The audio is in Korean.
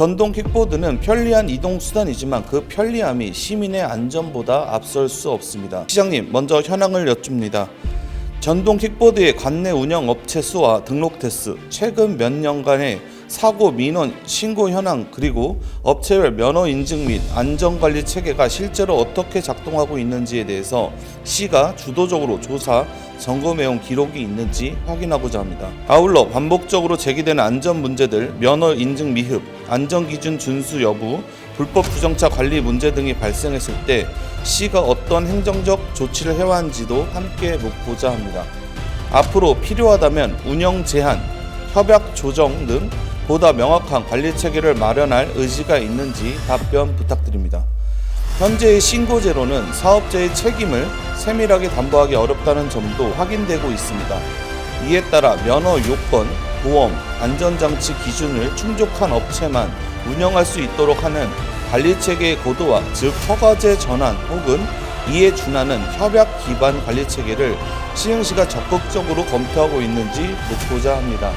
전동 킥보드는 편리한 이동 수단이지만 그 편리함이 시민의 안전보다 앞설 수 없습니다. 시장님, 먼저 현황을 여쭙니다. 전동 킥보드의 관내 운영 업체 수와 등록 대수, 최근 몇 년간의 사고 민원 신고 현황 그리고 업체별 면허 인증 및 안전관리 체계가 실제로 어떻게 작동하고 있는지에 대해서 시가 주도적으로 조사 점검해온 기록이 있는지 확인하고자 합니다. 아울러 반복적으로 제기되는 안전 문제들, 면허 인증 미흡, 안전 기준 준수 여부, 불법 주정차 관리 문제 등이 발생했을 때 시가 어떤 행정적 조치를 해왔는지도 함께 묻고자 합니다. 앞으로 필요하다면 운영 제한, 협약 조정 등 보다 명확한 관리 체계를 마련할 의지가 있는지 답변 부탁드립니다. 현재의 신고제로는 사업자의 책임을 세밀하게 담보하기 어렵다는 점도 확인되고 있습니다. 이에 따라 면허 요건, 보험, 안전장치 기준을 충족한 업체만 운영할 수 있도록 하는 관리 체계의 고도화, 즉 허가제 전환 혹은 이에 준하는 협약 기반 관리 체계를 시흥시가 적극적으로 검토하고 있는지 묻고자 합니다.